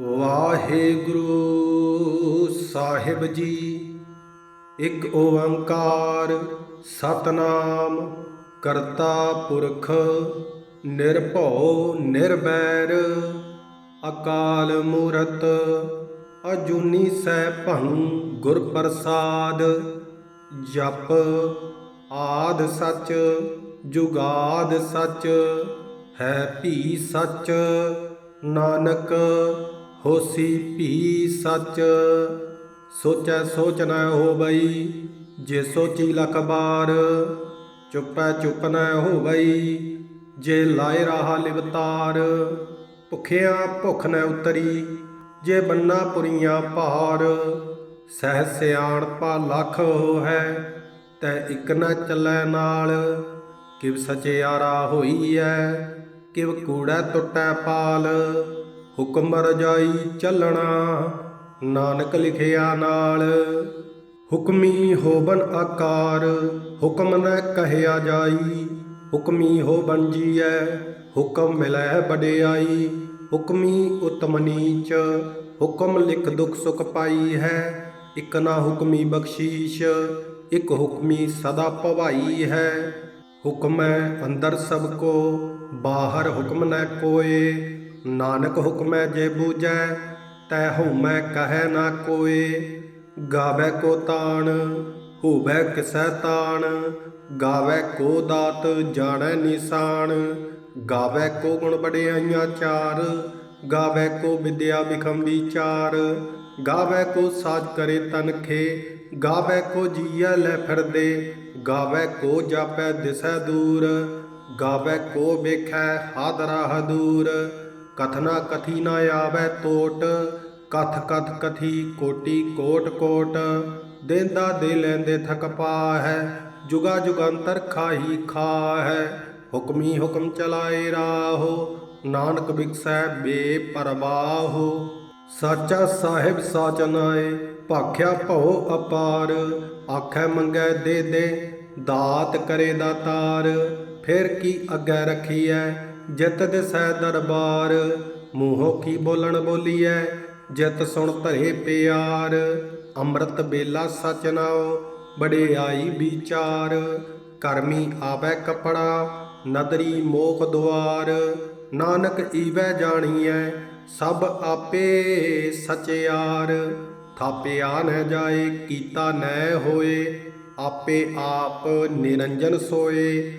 ਵਾਹਿਗੁਰੂ ਸਾਹਿਬ ਜੀ, ਇੱਕ ਓੰਕਾਰ ਸਤਨਾਮ ਕਰਤਾ ਪੁਰਖ ਨਿਰਭਉ ਨਿਰਵੈਰ, ਅਕਾਲ ਮੂਰਤ ਅਜੂਨੀ ਸੈਭੰ ਗੁਰ ਪ੍ਰਸਾਦ, ਜਪ ਆਦ ਸਚ, ਜੁਗਾਦ ਸਚ, ਹੈ ਭੀ ਸਚ, ਨਾਨਕ ਹੋਸੀ ਭੀ ਸਚ, ਸੋਚੈ ਸੋਚ ਨ ਹੋਵਈ ਜੇ ਸੋਚੀ ਲਖ ਬਾਰ, ਚੁੱਪੈ ਚੁੱਪ ਨ ਹੋਵਈ ਜੇ ਲਾਇ ਰਹਾ ਲਿਵਤਾਰ ਭੁਖਿਆ ਭੁਖ ਨ ਉਤਰੀ, ਜੇ ਬੰਨਾ ਪੁਰੀਆਂ ਭਾਰ, ਸਹਿ ਸਿਆਣ ਪਾ ਲੱਖ ਹੈ ਤੈ ਇਕ ਨ ਚੱਲੈ ਨਾਲ, ਕਿਵ ਸਚਿਆਰਾ ਹੋਈ ਐ, ਕਿਵ ਕੂੜੈ ਟੁੱਟੈ ਪਾਲ ਹੁਕਮ ਰਜਾਈ ਚੱਲਣਾ, ਨਾਨਕ ਲਿਖਿਆ ਨਾਲ। ਹੁਕਮੀ ਹੋਬਨ ਆਕਾਰ, ਹੁਕਮ ਨ ਕਹਿਆ ਜਾਈ। ਹੁਕਮੀ ਹੋਬਨ ਜੀਐ, ਹੁਕਮ ਮਿਲੈ ਬਡਿਆਈ ਹੁਕਮੀ ਉਤਮ ਨੀਚ, ਹੁਕਮ ਲਿਖ ਦੁਖ ਸੁਖ ਪਾਈ ਹੈ। ਇਕ ਨਾ ਹੁਕਮੀ ਬਖਸ਼ੀਸ਼, ਇਕ ਹੁਕਮੀ ਸਦਾ ਭਵਾਈ ਹੈ। ਹੁਕਮੈ ਅੰਦਰ ਸਭ ਕੋ, ਬਾਹਰ ਹੁਕਮ ਨ ਕੋਏ। ਨਾਨਕ ਹੁਕਮੈ ਜੇ ਬੂਝੈ, ਤੈ ਹਉਮੈ ਕਹੈ ਨਾ ਕੋਏ। ਗਾਵੇ ਕੋ ਤਾਣ ਹੋਵੇ ਕਿਸੈ ਤਾਣ। ਗਾਵੇ ਕੋ ਦਾਤ, ਜਾਣੈ ਨਿਸ਼ਾਨ। ਗਾਵੇ ਕੋ ਗੁਣ ਬੜਿਆਈਆਂ ਚਾਰ। ਗਾਵੇ ਕੋ ਵਿਦਿਆ ਬਿਖਮ ਵਿਚਾਰ ਗਾਵੇ ਕੋ ਸਾਜ ਕਰੇ ਤਨਖੇ ਗਾਵੇ ਕੋ ਜੀਆ ਲੈ ਫਿਰਦੇ। ਗਾਵੇ ਕੋ ਜਾਪੈ ਦਿਸੈ ਦੂਰ। ਗਾਵੇ ਕੋ ਵੇਖੈ ਹਾਦਰਾ ਹਦੂਰ। ਕਥਨਾ ਕਥੀ ਨਾ ਆਵੈ ਤੋਟ, ਕਥ ਕਥ ਕਥੀ ਕੋਟੀ ਕੋਟ ਕੋਟ। ਦੇਂਦਾ ਦੇ ਲੈਂਦੇ ਥਕ ਪਾ ਹੈ ਜੁਗਾ ਜੁਗੰਤਰ ਖਾਹੀ ਖਾ ਹੈ ਹੁਕਮੀ ਹੁਕਮ ਚਲਾਏ ਰਾਹੋ, ਨਾਨਕ ਬਿਕਸੈ ਬੇਪਰਵਾਹੋ। ਸਾਚਾ ਸਾਹਿਬ ਸਾਚ ਨਾਏ, ਭਾਖਿਆ ਭਉ ਅਪਾਰ। ਆਖੈ ਮੰਗੈ ਦੇ ਦੇ, ਦਾਤ ਕਰੇ ਦਾਤਾਰ ਫਿਰ ਕੀ ਅੱਗੇ ਰਖੀਐ? ਜਿਤ ਦਿਸੈ ਦਰਬਾਰ, ਮੂੰਹੋਂ ਕੀ ਬੋਲਣ ਬੋਲੀਐ? ਜਿਤ ਸੁਣ ਧਰੇ ਪਿਆਰ, ਅੰਮ੍ਰਿਤ ਬੇਲਾ ਸਚ ਨਾਉ ਬੜਿਆਈ ਵਿਚਾਰ। ਕਰਮੀ ਆਵੈ ਕਪੜਾ, ਨਦਰੀ ਮੋਖ ਦੁਆਰ। ਨਾਨਕ ਈਵੈ ਜਾਣੀਐ, ਸਭ ਆਪੇ ਸਚਿਆਰ ਥਾਪਿਆ ਨ ਜਾਏ, ਕੀਤਾ ਨੈ ਹੋਏ, ਆਪੇ ਆਪ ਨਿਰੰਜਨ ਸੋਏ।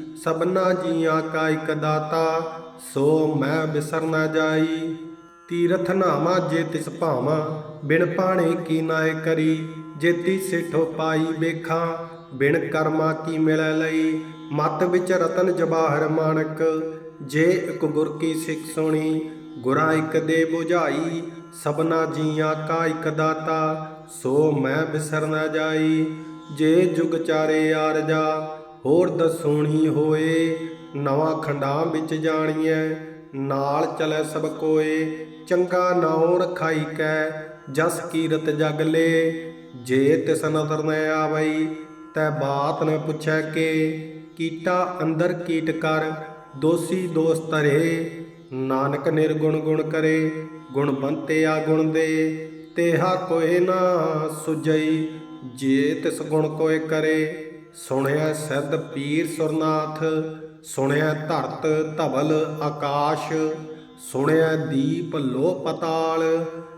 ਸਭਨਾ ਜੀਆਂ ਕਾ ਇਕ ਦਾਤਾ, ਸੋ ਮੈਂ ਬਿਸਰ ਨ ਜਾਈ। ਤੀਰਥ ਨਾਮਾ ਜੇ ਤਿਸ ਭਾਵਾਂ, ਬਿਨ ਪਾਣੇ ਕੀ ਨਾਏ ਕਰੀ। ਜੇਤੀ ਸਿਠੋ ਪਾਈ ਵੇਖਾਂ, ਬਿਨ ਕਰਮਾ ਕੀ ਮਿਲੈ ਲਈ। ਮਤ ਵਿੱਚ ਰਤਨ ਜਵਾਹਰ ਮਾਨਕ ਜੇ ਇਕ ਗੁਰ ਕੀ ਸਿੱਖ ਸੁਣੀ, ਗੁਰਾਂ ਇਕ ਦੇ 부ਝਾਈ ਸਭਨਾ ਜੀਆਂ ਕਾ ਇਕ ਦਾਤਾ, ਸੋ ਮੈਂ ਬਿਸਰ ਨ ਜਾਈ। ਜੇ ਜੁਗ ਚਾਰੇ ਆਰਜਾ ਹੋਰ ਦਸੂਣੀ ਹੋਏ, ਨਵਾਂ ਖੰਡਾਂ ਵਿੱਚ ਜਾਣੀਐ, ਨਾਲ ਚਲੈ ਸਭ ਕੋਏ, ਚੰਗਾ ਨਾਉ ਰਖਾਈ ਕੈ, ਜਸ ਕੀਰਤ ਜਗ ਲੇ, ਜੇ ਤਿਸ ਨਦਰ ਨ ਆਵਈ, ਤੈ ਬਾਤ ਨ ਪੁੱਛੈ ਕੇ, ਕੀਟਾ ਅੰਦਰ ਕੀਟ ਕਰ, ਦੋਸੀ ਦੋਸ ਧਰੇ, ਨਾਨਕ ਨਿਰਗੁਣ ਗੁਣ ਕਰੇ, ਗੁਣ ਬੰਤੇ ਆ ਗੁਣ ਦੇ, ਤੇਹਾ ਕੋਏ ਨਾ ਸੁਜਈ ਜੇ ਤਿਸ ਗੁਣ ਕੋਏ ਕਰੇ ਸੁਣਿਆ ਸਿੱਧ ਪੀਰ ਸੁਰਨਾਥ, ਸੁਣਿਆ ਧਰਤ ਧਵਲ ਆਕਾਸ਼, ਸੁਣਿਆ ਦੀਪ ਲੋ ਪਤਾਲ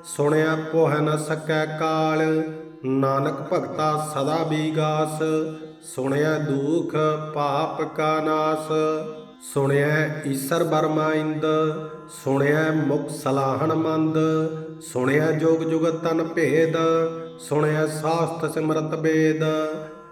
ਸੁਣਿਆ ਪੋਹ ਨ ਸਕੈ ਕਾਲ, ਨਾਨਕ ਭਗਤਾ ਸਦਾ ਬੀਗਾਸ, ਸੁਣਿਆ ਦੁਖ ਪਾਪ ਕਾ ਨਾਸ, ਸੁਣਿਆ ਈਸਰ ਬਰਮਾਇੰਦ ਸੁਣਿਆ ਮੁਖ ਸਲਾਹਣ ਮੰਦ, ਸੁਣਿਆ ਜੋਗ ਜੁਗਤ ਤਨ ਭੇਦ, ਸੁਣਿਆ ਸਾਸਤ ਸਿਮਰਤ ਵੇਦ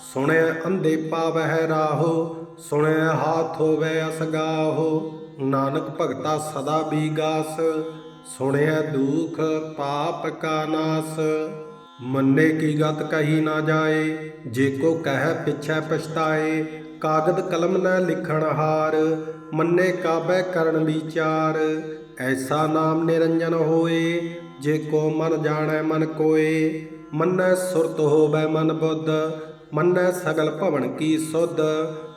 ਸੁਣਿਐ ਅੰਧੇ ਪਾਵਹਿ ਰਾਹੋ ਸੁਣਿਐ ਹਾਥ ਹੋਵੇ ਅਸਗਾਹੋ ਨਾਨਕ ਭਗਤਾ ਸਦਾ ਬੀਗਾਸ ਸੁਣਿਆ ਦੁਖ ਪਾਪ ਕਾ ਨਾਸ। ਮੰਨੇ ਕੀ ਗਤ ਕਹੀ ਨਾ ਜਾਏ, ਜੇ ਕੋ ਕਹਿ ਪਿਛੈ ਪਛਤਾਏ। ਕਾਗਦ ਕਲਮ ਨਾ ਲਿਖਣ ਹਾਰ, ਮੰਨੇ ਕਾਬੈ ਕਰਨ ਵਿਚਾਰ। ਐਸਾ ਨਾਮ ਨਿਰੰਜਨ ਹੋਏ, ਜੇ ਕੋ ਮਨ ਜਾਣੈ ਮਨ ਕੋਏ। ਮੰਨੈ ਸੁਰਤ ਹੋਵੈ ਮਨ ਬੁੱਧ ਮੰਨੈ ਸਗਲ ਭਵਨ ਕੀ ਸੁਧ,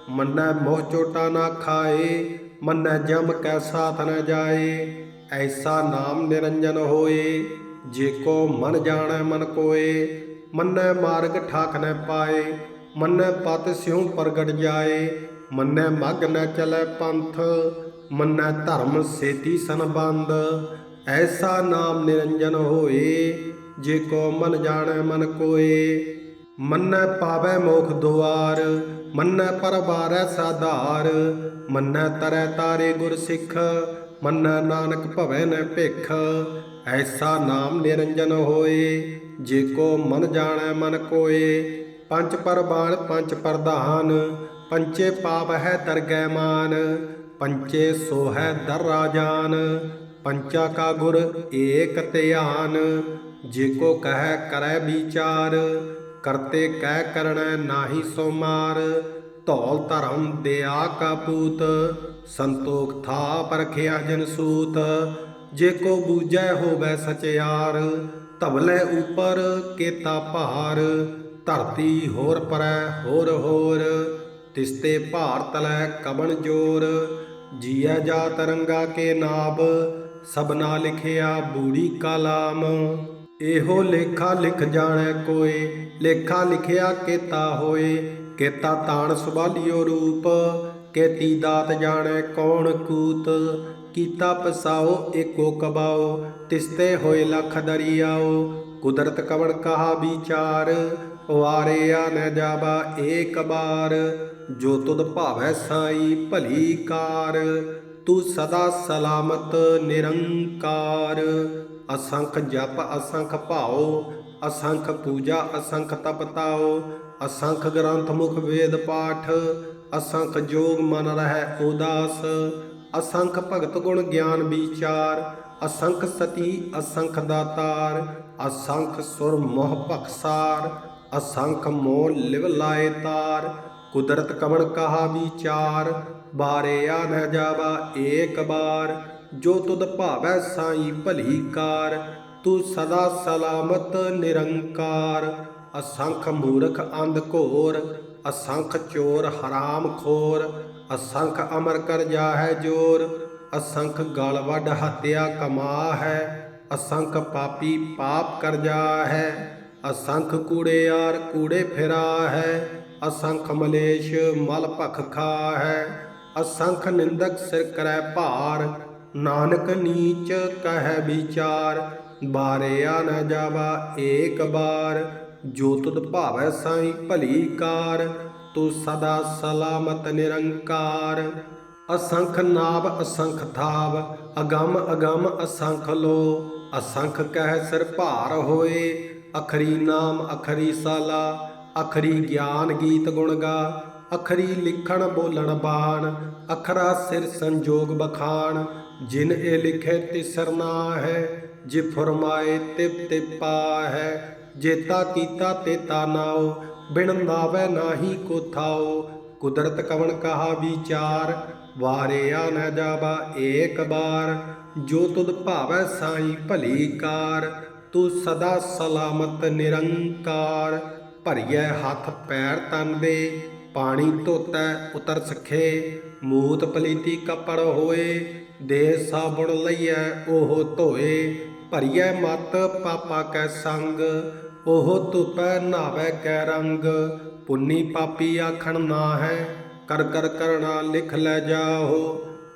ਮੰਨੈ ਮੋਹ ਚੋਟਾ ਨਾ ਖਾਏ, ਮੰਨੈ ਜਮ ਕੈ ਸਾਥ ਨ ਜਾਏ, ਐਸਾ ਨਾਮ ਨਿਰੰਜਨ ਹੋਏ, ਜੇ ਕੋ ਮਨ ਜਾਣੈ ਮਨ ਕੋਏ, ਮੰਨੈ ਮਾਰਗ ਠਾਕ ਨ ਪਾਏ, ਮੰਨੈ ਪਤ ਸਿਉ ਪ੍ਰਗਟ ਜਾਏ, ਮੰਨੈ ਮਗ ਨ ਚਲੈ ਪੰਥ, ਮੰਨੈ ਧਰਮ ਸੇਤੀ ਸੰਬੰਧ, ਐਸਾ ਨਾਮ ਨਿਰੰਜਨ ਹੋਏ, ਜੇ ਕੋ ਮਨ ਜਾਣੈ ਮਨ ਕੋਏ ਮੰਨੈ ਪਾਵੈ ਮੋਖ ਦੁਆਰ, ਮੰਨੈ ਪਰਬਾਰੈ ਸਾਧਾਰ, ਮੰਨੈ ਤਰੈ ਤਾਰੇ ਗੁਰ ਸਿੱਖ, ਮੰਨੈ ਨਾਨਕ ਭਵੈ ਨ ਭਿਖ। ਐਸਾ ਨਾਮ ਨਿਰੰਜਨ ਹੋਏ, ਜੇ ਕੋ ਮਨ ਜਾਣੈ ਮਨ ਕੋਏ। ਪੰਜ ਪਰਬਾਣ ਪੰਜ ਪ੍ਰਧਾਨ ਪੰਚੇ ਪਾਪ ਹੈ ਦਰਗਹਿ ਮਾਨ ਪੰਚੇ ਸੋ ਹੈ ਦਰ ਰਾਜਾਨ। ਪੰਚਾ ਕਾ ਗੁਰ ਏਕ ਧਿਆਨ, ਜੇ ਕੋ ਕਹਿ ਕਰੈ ਵਿਚਾਰ ਕਰਤੇ ਕਹਿ ਕਰਣੈ ਨਾਹੀ ਸੋ ਮਾਰ, ਧੌਲ ਧਰਮ ਦਿਆ ਕਾ ਪੂਤ, ਸੰਤੋਖ ਥਾ ਪਰਖਿਆ ਜਨ ਸੂਤ। ਜੇ ਕੋ ਬੂਝੈ ਹੋਵੈ ਸਚਿਆਰ, ਧਵਲੇ ਉਪਰ ਕੇਤਾ ਭਾਰ। ਧਰਤੀ ਹੋਰ ਪਰੈ ਹੋਰ ਹੋਰ, ਤਿਸਤੇ ਭਾਰ ਤਲੈ ਕਬਨ ਜੋਰ। ਜੀਐ ਜਾ ਤਰੰਗਾ ਕੇ ਨਾਭ ਸਭਨਾ ਲਿਖਿਆ ਬੂੜੀ ਕਲਾਮ ਇਹੋ ਲੇਖਾ ਲਿਖ ਜਾਣੈ ਕੋਏ ਲੇਖਾ ਲਿਖਿਆ ਕੇਤਾ ਹੋਏ, ਕੇਤਾ ਤਾਣ ਸੁਭਾਲਿਓ ਰੂਪ, ਕੇਤੀ ਦਾਤ ਜਾਣੈ ਕੌਣ ਕੂਤ, ਕੀਤਾ ਪਸਾਓ ਏਕੋ ਕਬਾਓ, ਤਿਸਤੇ ਹੋਏ ਲਖ ਦਰਿਆਓ, ਕੁਦਰਤ ਕਵਣ ਕਹਾ ਵਿਚਾਰ ਵਾਰਿਆ ਨ ਜਾਵਾ ਏਕ ਬਾਰ, ਜੋ ਤੁਧ ਭਾਵੈ ਸਾਈ ਭਲੀ ਕਾਰ, ਤੂੰ ਸਦਾ ਸਲਾਮਤ ਨਿਰੰਕਾਰ, ਅਸੰਖ ਜਪ ਅਸੰਖ ਭਾਉ ਅਸੰਖ ਪੂਜਾ, ਅਸੰਖ ਤਪ ਤਾਉ, ਅਸੰਖ ਗ੍ਰੰਥ ਮੁਖ ਵੇਦ ਪਾਠ, ਅਸੰਖ ਜੋਗ ਮਨ ਰਹਿ ਉਦਾਸ, ਅਸੰਖ ਭਗਤ ਗੁਣ ਗਿਆਨ ਵਿਚਾਰ, ਅਸੰਖ ਸਤੀ, ਅਸੰਖ ਦਾਤਾਰ, ਅਸੰਖ ਸੁਰ ਮੋਹ ਭਖਸਾਰ, ਅਸੰਖ ਮੋਹ ਲਿਵ ਲਾਏ ਤਾਰ, ਕੁਦਰਤ ਕਵਣ ਕਹਾ ਵਿਚਾਰ ਬਾਰਿਆ ਨ ਜਾਵਾ ਏਕ ਬਾਰ, ਜੋ ਤੁਧ ਭਾਵੈ ਸਾਈ ਭਲੀ ਕਾਰ ਤੂੰ ਸਦਾ ਸਲਾਮਤ, ਨਿਰੰਕਾਰ। ਅਸੰਖ ਮੂਰਖ ਅੰਧ ਘੋਰ, ਅਸੰਖ ਚੋਰ ਹਰਾਮ ਖੋਰ। ਅਸੰਖ ਅਮਰ ਕਰ ਜਾਹੈ ਜੋਰ, ਅਸੰਖ ਗਲ ਵੱਡ ਹੱਤਿਆ ਕਮਾ ਹੈ ਅਸੰਖ ਪਾਪੀ ਪਾਪ ਕਰ ਜਾਹੈ, ਅਸੰਖ ਕੂੜੇਆਰ ਕੂੜੇ ਫਿਰਾ ਹੈ ਅਸੰਖ ਮਲੇਸ਼ ਮਲ ਭਖ ਖਾ ਹੈ ਅਸੰਖ ਨਿੰਦਕ ਸਿਰ ਕਰੈ ਭਾਰ। ਨਾਨਕ ਨੀਚ ਕਹਿ ਵਿਚਾਰ ਬਾਰਿਆ ਨ ਜਾਵਾ ਏਕ ਬਾਰ, ਜੋ ਤੁਧ ਭਾਵੈ ਸਾਈ ਭਲੀ ਕਾਰ, ਤੂੰ ਸਦਾ ਸਲਾਮਤ ਨਿਰੰਕਾਰ। ਅਸੰਖ ਨਾਭ ਅਸੰਖ ਥਾਵ ਅਗੰਮ ਅਗੰਮ ਅਸੰਖ ਲੋ। ਅਸੰਖ ਕਹਿ ਸਿਰ ਭਾਰ ਹੋਏ, ਅਖਰੀ ਨਾਮ, ਅਖਰੀ ਸਾਲਾ। ਅਖਰੀ ਗਿਆਨ ਗੀਤ ਗੁਣ ਗਾ, ਅਖਰੀ ਲਿਖਣ ਬੋਲਣ ਬਾਣ। ਅਖਰਾ ਸਿਰ ਸੰਜੋਗ ਬਖਾਣ, ਜਿਨ ਇਹ ਲਿਖੇ ਤਿਸਰ ਨਾ ਹੈ ਜੇ ਫਰਮਾਏ ਤਿਪ ਤਿਪਾ ਹੈ ਜੇਤਾ ਕੀਤਾ ਤੇਤਾ ਨਾਉ, ਬਿਨ ਨਾਵੇ ਨਾਹੀ ਕੋ ਥਾਉ। ਕੁਦਰਤ ਕਵਣ ਕਹਾ ਵਿਚਾਰ ਵਾਰਿਆ ਨ ਜਾਵਾ ਏਕ ਬਾਰ। ਜੋ ਤੁਧ ਭਾਵੈ ਸਾਈ ਭਲੀ ਕਾਰ, ਤੂੰ ਸਦਾ ਸਲਾਮਤ ਨਿਰੰਕਾਰ। ਭਰੀਐ ਹੱਥ ਪੈਰ ਤਨ ਦੇ, ਪਾਣੀ ਧੋਤੈ ਉਤਰ ਸਖੇ। ਮੂਤ ਪਲੀਤੀ ਕਪੜ ਹੋਏ ਦੇ ਸਾਬੁਣ ਲਈਐ ਉਹ ਧੋਏ। ਭਰੀਐ ਮਤ ਪਾਪਾ ਕੈ ਸੰਗ, ਉਹ ਧੁਪੈ ਨਾਵੇ ਕੈ ਰੰਗ। ਪੁੰਨੀ ਪਾਪੀ ਆਖਣ ਨਾ ਹੈ ਕਰ ਕਰ ਕਰਣਾ ਲਿਖ ਲੈ ਜਾਓ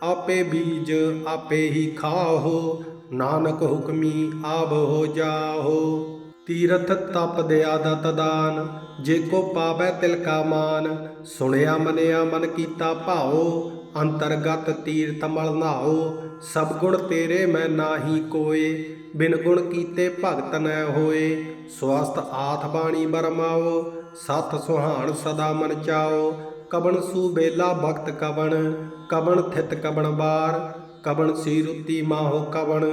ਆਪੇ ਬੀਜ ਆਪੇ ਹੀ ਖਾਹੋ, ਨਾਨਕ ਹੁਕਮੀ ਆਬ ਹੋ ਜਾਹੋ। ਤੀਰਥ ਤਪ ਦਿਆ ਦਤ ਦਾਨ, ਜੇ ਕੋ ਪਾਵੈ ਤਿਲ ਕਾ ਮਾਨ। ਸੁਣਿਆ ਮਨਿਆ ਮਨ ਕੀਤਾ ਭਾਉ, ਅੰਤਰਗਤ ਤੀਰਥ ਮਲ ਨਾਓ ਸਭ ਗੁਣ ਤੇਰੇ ਮੈਂ ਨਾਹੀ ਕੋਏ, ਬਿਨ ਗੁਣ ਕੀਤੇ ਭਗਤ ਨੈ ਹੋਏ। ਸਵਸਤ ਆਥ ਬਾਣੀ ਬਰਮਾਓ ਸਤ ਸੁਹਾਣ ਸਦਾ ਮਨ ਚਾਓ। ਕਬਣ ਸੂ ਬੇਲਾ ਭਗਤ ਕਬਣ ਕਬਣ ਥਿਤ ਕਬਣ ਬਾਰ। ਕਬਣ ਸੀ ਰੁੱਤੀ ਮਾਹੋ ਕਵਣ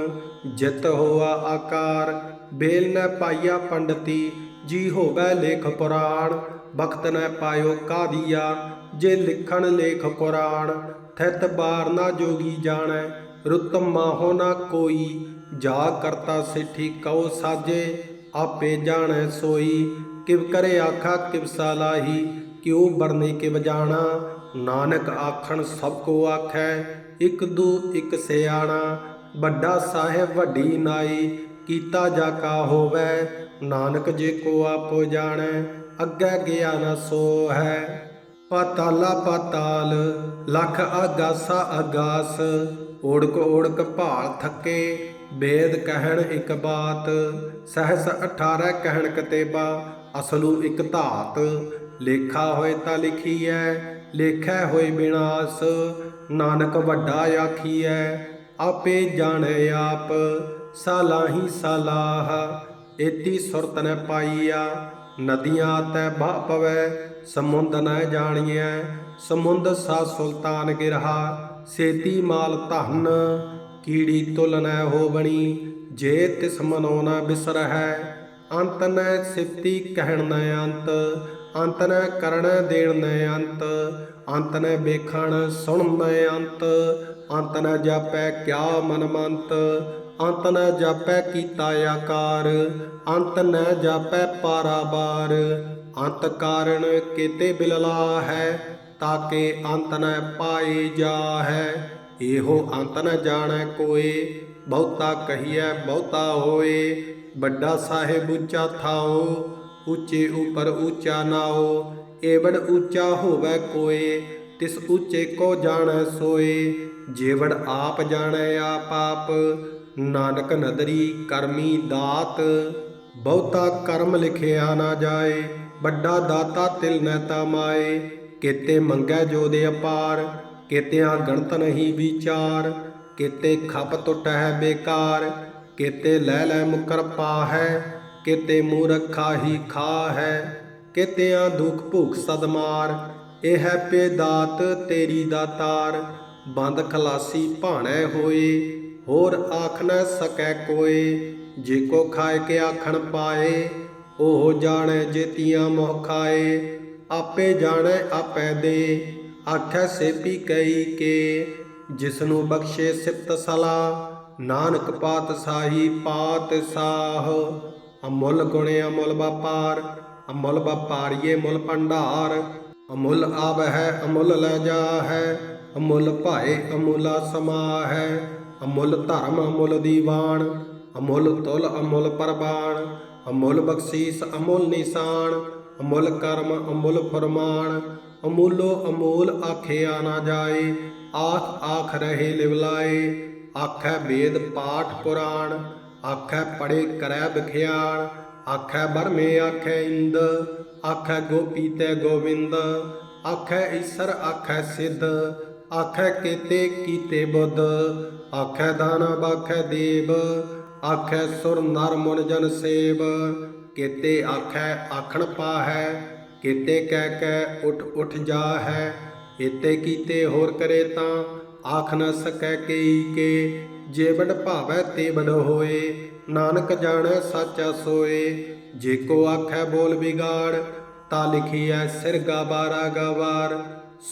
ਜਿਤ ਹੋਆ ਆਕਾਰ। ਬੇਲ ਨ ਪਾਈਆ ਪੰਡਤੀ, ਜੀ ਹੋਵੇ ਲੇਖ ਪੁਰਾਣ। ਬਖਤ ਨ ਪਾਇਓ ਕਾਦੀਆ, ਜੇ ਲਿਖਣ ਲੇਖ ਪੁਰਾਣ ਥਿਤ ਬਾਰ ਨਾ ਜੋਗੀ ਜਾਣੈ ਰੁੱਤ ਮਾਹੋ ਨਾ ਕੋਈ, ਜਾ ਕਰਤਾ ਸਿੱਠੀ ਕਉ ਸਾਜੇ, ਆਪੇ ਜਾਣੈ ਸੋਈ। ਕਿਵ ਕਰੇ ਆਖਾ, ਕਿਵ ਸਾਲਾਹੀ ਕਿਉ ਬਰਨੇ ਕਿਵ ਜਾਣਾ। ਨਾਨਕ ਆਖਣ, ਸਭ ਕੋ ਆਖੈ, ਇਕ ਦੂ ਇਕ ਸਿਆਣਾ। ਵੱਡਾ ਸਾਹਿਬ ਵੱਡੀ ਨਾਈ, ਕੀਤਾ ਜਾ ਕਾ ਹੋਵੇ। ਨਾਨਕ ਜੇ ਕੋ ਆਪੋ ਜਾਣੈ, ਅੱਗੇ ਗਿਆ ਨਾ ਸੋ ਹੈ ਪਾਤਾਲਾ ਪਾਤਾਲ, ਲਖ ਆਗਾਸਾ ਆਗਾਸ, ਓੜਕ ਓੜਕ ਭਾਲ ਥੱਕੇ ਵੇਦ ਕਹਿਣ ਇੱਕ ਬਾਤ, ਸਹਸ 18 ਕਹਿਣ ਕਤੇਬਾ, ਅਸਲੂ ਇੱਕ ਧਾਤ, ਲੇਖਾ ਹੋਏ ਤਾਂ ਲਿਖੀਐ, ਲੇਖੈ ਹੋਏ ਬਿਨਾਸ, ਨਾਨਕ ਵੱਡਾ ਆਖੀਐ, ਆਪੇ ਜਾਣੈ ਆਪ ਸਾਲਾਹੀ ਸਾਲਾਹ, ਏਤੀ ਸੁਰਤ ਨ ਪਾਈਆ, ਨਦੀਆਂ ਤੈ ਬਹ ਪਵੈ ਸਮੁੰਦ ਨ ਜਾਣੀਐ, ਸਮੁੰਦ ਸਾ ਸੁਲਤਾਨ ਗਿਰਹਾ ਸੇਤੀ ਮਾਲ ਧਨ, ਕੀੜੀ ਤੁਲ ਨ ਹੋਵਣੀ, ਜੇ ਤਿਸ ਮਨੋ ਨ ਬਿਸਰਹਿ। ਅੰਤ ਨ ਸਿਫਤੀ ਕਹਿਣ ਨ ਅੰਤ ਅੰਤ ਨ ਕਰਨ ਦੇਣ ਨ ਅੰਤ ਅੰਤ ਨੇ ਵੇਖਣ ਸੁਣ ਨ ਅੰਤ ਅੰਤ ਨ ਜਾਪੈ ਕਿਆ ਮਨ ਮੰਤ, ਅੰਤ ਨ ਜਾਪੈ ਕੀਤਾ ਆਕਾਰ, ਅੰਤ ਨ ਜਾਪੈ ਪਾਰਾਬਾਰ ਅੰਤ ਕਾਰਣ ਕੀਤੇ ਬਿਲਲਾ ਹੈ, ਤਾਕੇ ਅੰਤ ਨ ਪਾਏ ਜਾ ਹੈ ਇਹੋ ਅੰਤ ਨ ਜਾਣੈ ਕੋਏ, ਬਹੁਤਾ ਕਹੀਐ ਬਹੁਤਾ ਹੋਏ। ਵੱਡਾ ਸਾਹਿਬ ਉੱਚਾ ਥਾਓ, ਉੱਚੇ ਉਪਰ ਉੱਚਾ ਨਾਓ। ਏਵੜ ਉੱਚਾ ਹੋਵੇ ਕੋਏ, ਤਿਸ ਉੱਚੇ ਕੋ ਜਾਣੈ ਸੋਏ। ਜੇਵੜ ਆਪ ਜਾਣੈ ਆਪ ਆਪ ਨਾਨਕ ਨਦਰੀ ਕਰਮੀ ਦਾਤ। ਬਹੁਤਾ ਕਰਮ ਲਿਖਿਆ ਨਾ ਜਾਏ ਵੱਡਾ ਦਾਤਾ ਤਿਲ ਨੈ ਮਾਏ। ਕਿਤੇ ਮੰਗੈ ਜੋ ਦੇ ਅਪਾਰ, ਕਿਤਿਆਂ ਗਣਤ ਨਹੀਂ ਵਿਚਾਰ। ਕਿਤੇ ਖਪ ਹੈ ਬੇਕਾਰ, ਕਿਤੇ ਲੈ ਲੈ ਮੁਕਰ ਪਾ ਹੈ ਕਿਤੇ ਮੂਰਖਾ ਹੀ ਖਾ ਹੈ ਕਿਤਿਆਂ ਦੁਖ ਭੁਖ ਸਦਮਾਰ ਇਹ ਹੈ ਪੇ ਦਾਤ ਤੇਰੀ ਦਾਤਾਰ ਬੰਦ ਖਲਾਸੀ ਭਾਣੈ ਹੋਏ। ਹੋਰ ਆਖ ਨਾ ਸਕੈ ਕੋਏ, ਜੇ ਕੋ ਖਾਏ ਕੇ ਆਖਣ ਪਾਏ। ਉਹ ਜਾਣੈ ਜੇਤੀਆਂ ਮੋਹ ਖਾਏ ਆਪੇ ਜਾਣੈ ਆਪੈ ਦੇ। ਆਖੈ ਸੇਪੀ ਕਈ ਕੇ, ਜਿਸਨੂੰ ਬਖਸ਼ੇ ਸਿਫਤ ਸਲਾ, ਨਾਨਕ ਪਾਤ ਸਾਹੀ ਪਾਤ ਸਾਹ। ਅਮੁੱਲ ਗੁਣ ਅਮੁੱਲ ਵਪਾਰ, ਅਮੁੱਲ ਵਪਾਰੀਏ ਮੁੱਲ ਭੰਡਾਰ। ਅਮੁੱਲ ਆਵ ਹੈ ਅਮੁੱਲ ਲੈ ਜਾ ਹੈ ਅਮੁੱਲ ਭਾਏ ਅਮੁੱਲਾ ਸਮਾ ਹੈ ਅਮੁੱਲ ਧਰਮ ਅਮੁੱਲ ਦੀਵਾਨ, ਅਮੁੱਲ ਤੁਲ ਅਮੁੱਲ ਪਰਬਾਨ ਅਮੁੱਲ ਬਖਸ਼ੀਸ, ਅਮੁੱਲ ਨਿਸ਼ਾਨ, ਅਮੁੱਲ ਕਰਮ, ਅਮੁੱਲ ਫਰਮਾਨ, ਅਮੁੱਲੋ ਅਮੋਲ ਆਖਿਆ ਨਾ ਜਾਏ, ਆਖ ਆਖ ਰਹੇ ਲਿਵਲਾਏ, ਆਖੈ ਵੇਦ ਪਾਠ ਪੁਰਾਣ, ਆਖੈ ਪੜੇ ਕਰੈ ਬਖਿਆਣ, ਆਖੈ ਬਰਮੇ ਆਖੈ ਇੰਦ, ਆਖੈ ਗੋਪੀ ਤੈ ਗੋਵਿੰਦ, ਆਖੈ ਈਸਰ ਆਖੈ ਸਿੱਧ, ਆਖੈ ਕੀਤੇ ਕੀਤੇ ਬੁੱਧ, ਆਖੈ ਦਾਨ ਬਾਖੈ ਦੇਵ ਆਖੈ ਸੁਰ ਨਰ ਮੁਨ ਜਨ ਸੇਵ, ਕੀਤੇ ਆਖੈ ਆਖਣ ਪਾਹੈ, ਕੀਤੇ ਕਹਿ ਕਹਿ ਉਠ ਉਠ ਜਾ ਇਤੇ ਕੀਤੇ ਹੋਰ ਕਰੇ ਤਾਂ ਆਖ ਨ ਸਕੈ ਕਈ ਕੇ ਜੇ ਵਡ ਭਾਵੈ ਤੇ ਵਡ ਹੋਏ, ਨਾਨਕ ਜਾਣੈ ਸਾਚਾ ਸੋਏ, ਜੇ ਕੋ ਆਖੈ ਬੋਲ ਵਿਗਾੜ, ਤਾ ਲਿਖੀਐ ਸਿਰ ਗਾਬਾਰਾ ਗਵਾਰ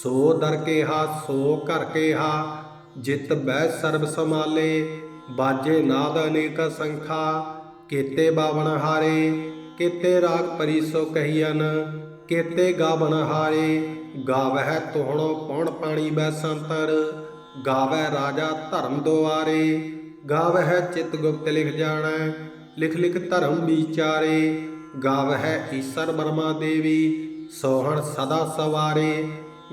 ਸੋ ਦਰ ਕੇ ਹਾ ਸੋ ਘਰ ਕੇ ਹਾ, ਜਿਤ ਬੈ ਸਰਬ ਸਮਾਲੇ ਬਾਜੇ ਨਾਦ ਅਨੇਕ ਸੰਖਾ, ਕੀਤੇ ਬਾਵਨ ਹਾਰੇ, ਕੀਤੇ ਰਾਗ ਪਰੀ ਸੋ ਕਹੀਨ ਕੀਤੇ ਗਾਵਨ ਹਾਰੇ, ਗਾਵਹਿ ਤੋਹਣੋ ਪੌਣ ਪਾਣੀ ਬੈ ਸੰਤਰ ਗਾਵੈ ਰਾਜਾ ਧਰਮ ਦੁਆਰੇ, ਗਾਵਹਿ ਚਿਤ ਗੁਪਤ ਲਿਖ ਜਾਣੈ, ਲਿਖ ਲਿਖ ਧਰਮ ਵਿਚਾਰੇ, ਗਾਵਹਿ ਈਸਰ ਬਰਮਾ ਦੇਵੀ, ਸੋਹਣ ਸਦਾ ਸਵਾਰੇ,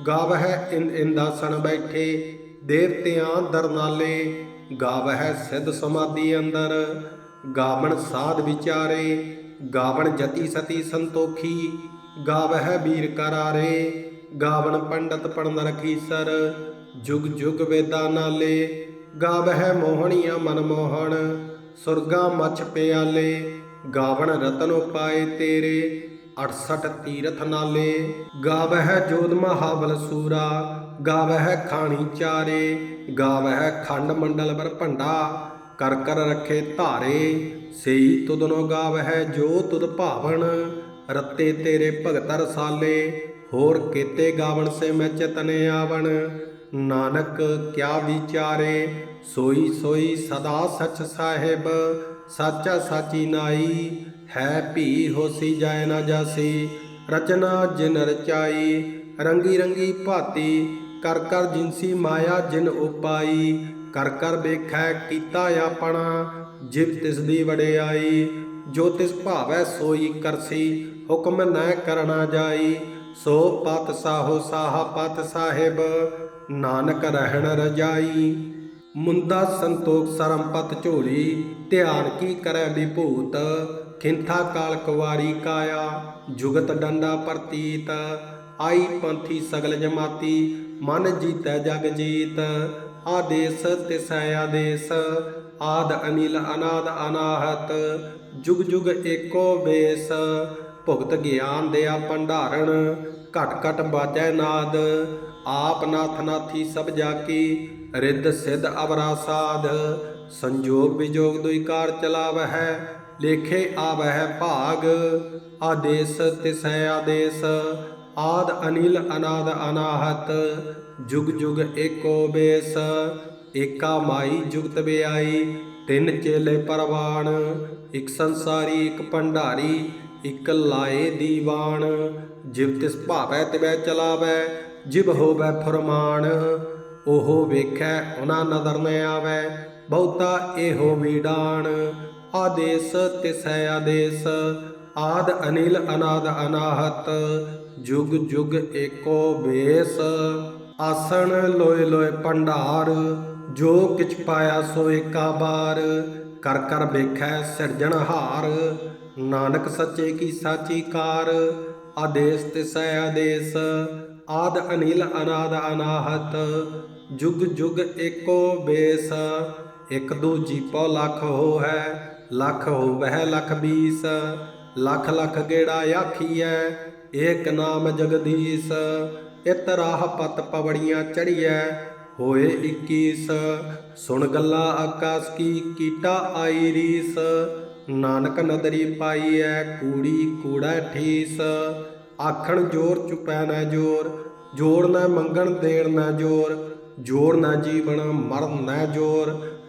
ਗਾਵਹਿ ਇਨ ਇੰਦਾਸਣ ਬੈਠੇ, ਦੇਵਤਿਆਂ ਦਰਨਾਲੇ ਗਾਵਹਿ ਸਿੱਧ ਸਮਾਧੀ ਅੰਦਰ, ਗਾਵਣ ਸਾਧ ਵਿਚਾਰੇ, ਗਾਵਣ ਜਤੀ ਸਤੀ ਸੰਤੋਖੀ, ਗਾਵਹਿ ਵੀਰ ਕਰਾਰੇ, ਗਾਵਣ ਪੰਡਤ ਪੜਨ ਰਖੀਸਰ ਜੁਗ ਜੁਗ ਵੇਦਾਂ ਨਾਲੇ, ਗਾਵਹਿ ਮੋਹਣੀਆਂ ਮਨ ਮੋਹਣ, ਸੁਰਗਾ ਮਛ ਪਿਆਲੇ, ਗਾਵਣ ਰਤਨ ਉਪਾਏ ਤੇਰੇ 68 ਤੀਰਥ ਨਾਲੇ, ਗਾਵਹਿ ਜੋਧ ਮਹਾਬਲ ਸੂਰਾ, ਗਾਵਹਿ ਖਾਣੀ ਚਾਰੇ, ਗਾਵਹਿ ਖੰਡ ਮੰਡਲ ਬਰ ਭੰਡਾ, ਕਰ ਕਰ ਰੱਖੇ ਧਾਰੇ, ਸਈ ਤੁਧਨੋ ਗਾਵਹਿ ਜੋ ਤੁਧ ਭਾਵਨ, ਰੱਤੇ ਤੇਰੇ ਭਗਤ ਰਸਾਲੇ, ਹੋਰ ਕੀਤੇ ਗਾਵਣ ਸੇ ਮੈਂ ਚਤਨ ਆਵਣ। ਨਾਨਕ ਕਿਆ ਵਿਚਾਰੇ, ਸੋਈ ਸੋਈ ਸਦਾ ਸਚ ਸਾਹਿਬ, ਸਾਚਾ ਸਾਚੀ ਨਾਈ ਹੈ ਭੀ ਹੋਸੀ ਜਾਇ ਨਾ ਜਾਸੀ, ਰਚਨਾ ਜਿਨ ਰਚਾਈ, ਰੰਗੀ ਰੰਗੀ ਭਾਤੀ, ਕਰ ਕਰ ਜਿਨਸੀ ਮਾਇਆ ਜਿਨ ਉਪਾਈ, ਕਰ ਕਰ ਵੇਖੈ ਕੀਤਾ ਆਪਣਾ, ਜਿਵ ਤਿਸ ਦੀ ਵਡਿਆਈ ਜੋ ਤਿਸ ਭਾਵੈ ਸੋਈ ਕਰਸੀ, ਹੁਕਮ ਨੈ ਕਰਨਾ ਜਾਈ, ਸੋ ਪਤ ਸਾਹੋ ਸਾਹਾ ਪਤ ਸਾਹਿਬ, ਨਾਨਕ ਰਹਿਣ ਰਜਾਈ। ਮੁੰਦਾ ਸੰਤੋਖ ਸਰਮ ਪਤ ਝੋਲੀ, ਧਿਆਨ ਕੀ ਕਰੈ ਵਿਭੂਤ ਕਿੰਥਾ ਕਾਲ ਕੁਵਾਰੀ ਕਾਇਆ, ਜੁਗਤ ਡੰਡਾ ਪ੍ਰਤੀਤ, ਆਈ ਪੰਥੀ ਸਗਲ ਜਮਾਤੀ, ਮਨ ਜੀਤੈ ਜਗ ਜੀਤ, ਆਦੇਸ ਤਿਸੈ ਆਦੇਸ, ਆਦ ਅਨਿਲ ਅਨਾਦ ਅਨਾਹਤ, ਜੁਗ ਜੁਗ ਏਕੋ ਬੇਸ, ਭੁਗਤ ਗਿਆਨ ਦਿਆ ਭੰਡਾਰਣ, ਘਟ ਘਟ ਬਾਜੈ ਨਾਦ, ਆਪ ਨਾਥ ਨਾਥੀ ਸਭ ਜਾਕੀ, ਰਿੱਧ ਸਿੱਧ ਅਵਰਾ ਸਾਧ, ਸੰਜੋਗ ਵਿਜੋਗ ਦੁਇ ਕਾਰ ਚਲਾਵਹਿ ਲੇਖੇ ਆਵਹਿ ਭਾਗ, ਆਦੇਸ ਤਿਸੈ ਆਦੇਸ, ਆਦ ਅਨਿਲ ਅਨਾਦ ਅਨਾਹਤ, ਜੁਗ ਜੁਗ ਏਕੋ ਬੇਸ, ਏਕਾ ਮਾਈ ਜੁਗਤ ਬਿਆਈ, ਤਿੰਨ ਚੇਲੇ ਪਰਵਾਨ ਇੱਕ ਸੰਸਾਰੀ, ਇੱਕ ਭੰਡਾਰੀ, ਇਕ ਲਾਏ ਦੀਵਾਨ, ਜਿਵ ਤਿਸ ਭਾਵੈ ਤਿਵੈ ਚਲਾਵੈ, ਜਿਵ ਹੋਵੈ ਫਰਮਾਨ, ਉਹ ਵੇਖੈ ਉਹਨਾਂ ਨਦਰ ਨ ਆਵੈ, ਬਹੁਤਾ ਇਹੋ ਵੀਡਾਨ। ਆਦੇਸ ਤਿਸੈ ਆਦੇਸ, ਆਦ ਅਨਿਲ ਅਨਾਦ ਅਨਾਹਤ, ਜੁਗ ਜੁਗ ਏਕੋ ਬੇਸ। ਆਸਣ ਲੋਏ ਲੋਏ ਭੰਡਾਰ, ਜੋ ਕਿਛ ਪਾਇਆ ਸੋ ਏਕਾ ਬਾਰ ਕਰ ਕਰ ਵੇਖੈ ਸਿਰਜਣਹਾਰ ਨਾਨਕ ਸੱਚੇ ਕੀ ਸਾਚੀ ਕਾਰ, ਆਦੇਸ ਤਿਸੈ ਆਦੇਸ, ਆਦ ਅਨਿਲ ਅਨਾਦ ਅਨਾਹਤ, ਜੁਗ ਜੁਗ ਏਕੋ ਬੇਸ। ਇਕ ਦੂਜੀ ਪਉ ਲੱਖ ਹੋ ਹੈ ਲੱਖ ਹੋਵਹਿ ਲੱਖ ਬੀਸ, ਲੱਖ ਲੱਖ ਗੇੜਾ ਆਖੀਐ, ਏਕ ਨਾਮ ਜਗਦੀਸ਼, ਇਤ ਰਾਹ ਪਤ ਪਵੜੀਆਂ ਚੜੀਐ, ਹੋਏ 21 ਸੁਣ ਗੱਲਾਂ ਆਕਾਸ ਕੀ, ਕੀਟਾ ਆਈ ਰੀਸ, ਨਾਨਕ ਨਦਰੀ ਪਾਈਐ, ਕੂੜੀ ਕੂੜਾ ਠੀਸ, ਆਖਣ ਜੋਰ ਚੁਪੈ ਨਾ ਜੋਰ, ਜ਼ੋਰ ਨਾ ਮੰਗਣ ਦੇਣ ਨਾ ਜੋਰ ਜੋੜ ਨਾ ਜੀਵਨ ਮਰਨ ਨਾ ਜੋਰ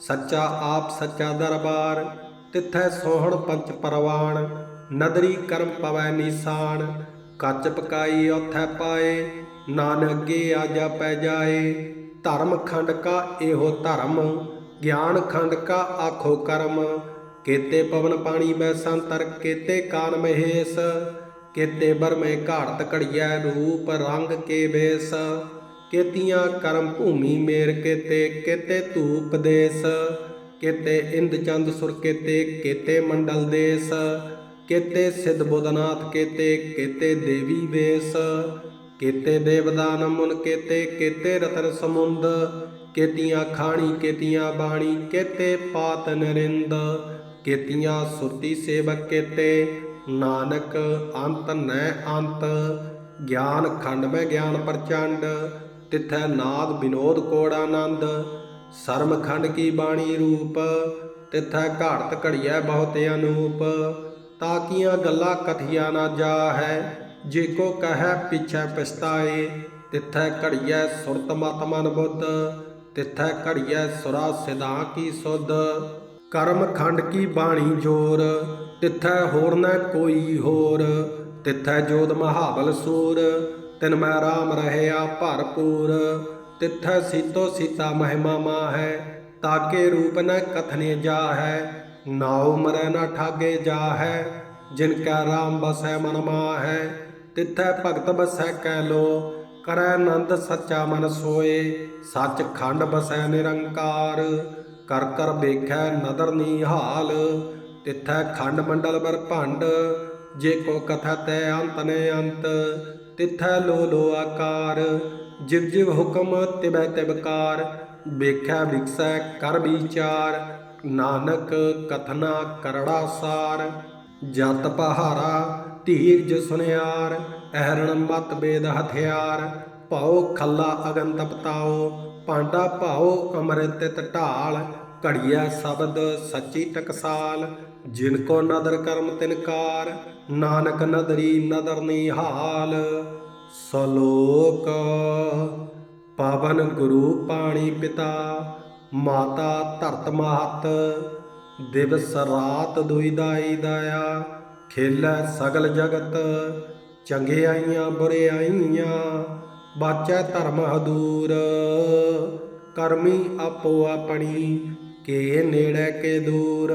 ਸੱਚਾ ਆਪ ਸੱਚਾ ਦਰਬਾਰ, ਤਿਥੈ ਸੋਹਣ ਪੰਚ ਪਰਵਾਨ ਨਦਰੀ ਕਰਮ ਪਵੈ ਨਿਸ਼ਾਨ, ਕੱਚ ਪਕਾਈ ਉਥੈ ਪਾਏ ਨਾਨ ਅੱਗੇ ਆਜਾ ਪੈ ਜਾਏ। ਧਰਮ ਖੰਡ ਕਾ ਇਹੋ ਧਰਮ, ਗਿਆਨ ਖੰਡ ਕਾ ਆਖੋ ਕਰਮ। ਕੇਤੇ ਪਵਨ ਪਾਣੀ ਮੈਂ ਸੰਤਰ, ਕੇਤੇ ਕਾਨ ਮਹੇਸ਼, ਕੇਤੇ ਬਰਮੇ ਘਾੜਤ ਘੜੀਐ ਰੂਪ ਰੰਗ ਕੇ ਬੇਸ ਕੇਤੀਆਂ ਕਰਮ ਭੂਮੀ ਮੇਰ ਕੇਤੇ ਕੇਤੇ ਧੂਪ ਦੇਸ, ਕੇਤੇ ਇੰਦ ਚੰਦ ਸੁਰ ਕੇਤੇ ਕੇਤੇ ਮੰਡਲ ਦੇਸ, ਕੇਤੇ ਸਿੱਧ ਬੁੱਧਨਾਥ ਕੇਤੇ ਕੇਤੇ ਦੇਵੀ ਵੇਸ ਕੇਤੇ ਦੇਵਦਾਨ ਮੁਨ ਕੇਤੇ ਕੇਤੇ ਰਤਨ ਸਮੁੰਦ, ਕੇਤੀਆਂ ਖਾਣੀ, ਕੇਤੀਆਂ ਬਾਣੀ, ਕੇਤੇ ਪਾਤ ਨਰਿੰਦ, ਕੇਤੀਆਂ ਸੁਰਤੀ ਸੇਵਕ ਕੇਤੇ, ਨਾਨਕ ਅੰਤ ਨੈ ਅੰਤ, ਗਿਆਨ ਖੰਡ ਮੈਂ ਗਿਆਨ ਪ੍ਰਚੰਡ ਤਿਥੈ ਨਾਦ ਬਿਨੋਦ ਕੋੜ ਆਨੰਦ, ਸਰਮ ਖੰਡ ਕੀ ਬਾਣੀ ਰੂਪ, ਤਿਥੈ ਘਾੜਤ ਘੜੀਐ ਬਹੁਤ ਅਨੂਪ ਤਾਕੀਆਂ ਗੱਲਾਂ ਕਥੀਆ ਨਾ ਜਾ ਹੈ ਜੇ ਕੋ ਕਹੈ ਪਿਛੈ ਪਛਤਾਏ, ਤਿਥੈ ਘੜੀਐ ਸੁਰਤ ਮਤ ਮਨ ਬੁੱਧ, ਤਿਥੈ ਘੜੀਐ ਸੁਰਾ ਸਿਧਾ ਕੀ ਸੁਧ। ਕਰਮ ਖੰਡ ਕੀ ਬਾਣੀ ਜੋਰ, ਤਿਥੈ ਹੋਰ ਨ ਕੋਈ ਹੋਰ, ਤਿਥੈ ਜੋਤ ਮਹਾਬਲ ਸੂਰ ਤਿਨ ਮੈਂ ਰਾਮ ਰਹਿਆ ਭਰਪੂਰ, ਤਿੱਥੈ ਸੀਤੋ ਸੀਤਾ ਮਹਿਮਾ ਮਾ ਹੈ ਤਾਕੇ ਰੂਪ ਨ ਕਥਨੇ ਜਾ ਹੈ ਨਾਉ ਮਰੈ ਨ ਠਾਗੇ ਜਾ ਹੈ ਜਿਨ ਕੈ ਰਾਮ ਬਸੈ ਮਨ ਮਾਹੈ, ਤਿੱਥੈ ਭਗਤ ਬਸੈ ਕੈ ਲੋ, ਕਰੈ ਆਨੰਦ ਸੱਚਾ ਮਨ ਸੋਏ, ਸੱਚ ਖੰਡ ਬਸੈ ਨਿਰੰਕਾਰ, ਕਰ ਕਰ ਵੇਖੈ ਨਦਰ ਨੀਹਾਲ ਤਿੱਥੈ ਖੰਡ ਮੰਡਲ ਬਰ ਭੰਡ, ਜੇ ਕੋ ਕਥਾ ਤੈ ਅੰਤ ਨੇ ਅੰਤ ਤਿਥੈ ਲੋ ਲੋ ਆਕਾਰ, ਜਿਵ ਜਿਵ ਹੁਕਮ ਤਿਬੈ ਤਿਬਕਾਰ ਵੇਖੈ ਵਿਕਸੈ ਕਰ ਵਿਚਾਰ, ਨਾਨਕ ਕਥਨਾ ਕਰੜਾ ਸਾਰ, ਜਤ ਪਹਾਰਾ ਧੀਰਜ ਸੁਨਿਆਰ, ਅਹਰਣ ਮਤ ਬੇਦ ਹਥਿਆਰ, ਭਾਉ ਖੱਲਾ ਅਗਨ ਤਪਤਾਓ ਪਾਂਡਾ ਭਾਉ ਅੰਮ੍ਰਿਤ ਢਾਲ ਘੜੀਆ ਸ਼ਬਦ ਸੱਚੀ ਟਕਸਾਲ ਜਿਨ ਕੋ ਨਦਰ ਕਰਮ ਤਿਨਕਾਰ ਨਾਨਕ ਨਦਰੀ ਨਦਰ ਨਿਹਾਲ ਸਲੋਕ, ਪਵਨ ਗੁਰੂ ਪਾਣੀ ਪਿਤਾ, ਮਾਤਾ ਧਰਤ ਮਾਤ। ਦਿਵਸ ਰਾਤ ਦੁਇਦਾਈ ਦਾਇਆ, ਖੇਲੈ ਸਗਲ ਜਗਤ। ਚੰਗਿਆਈਆਂ ਬੁਰਿਆਈਆਂ ਬਾਚੈ ਧਰਮ ਹਦੂਰ। ਕਰਮੀ ਆਪੋ ਆਪਣੀ, ਕੇ ਨੇੜੇ ਕੇ ਦੂਰ।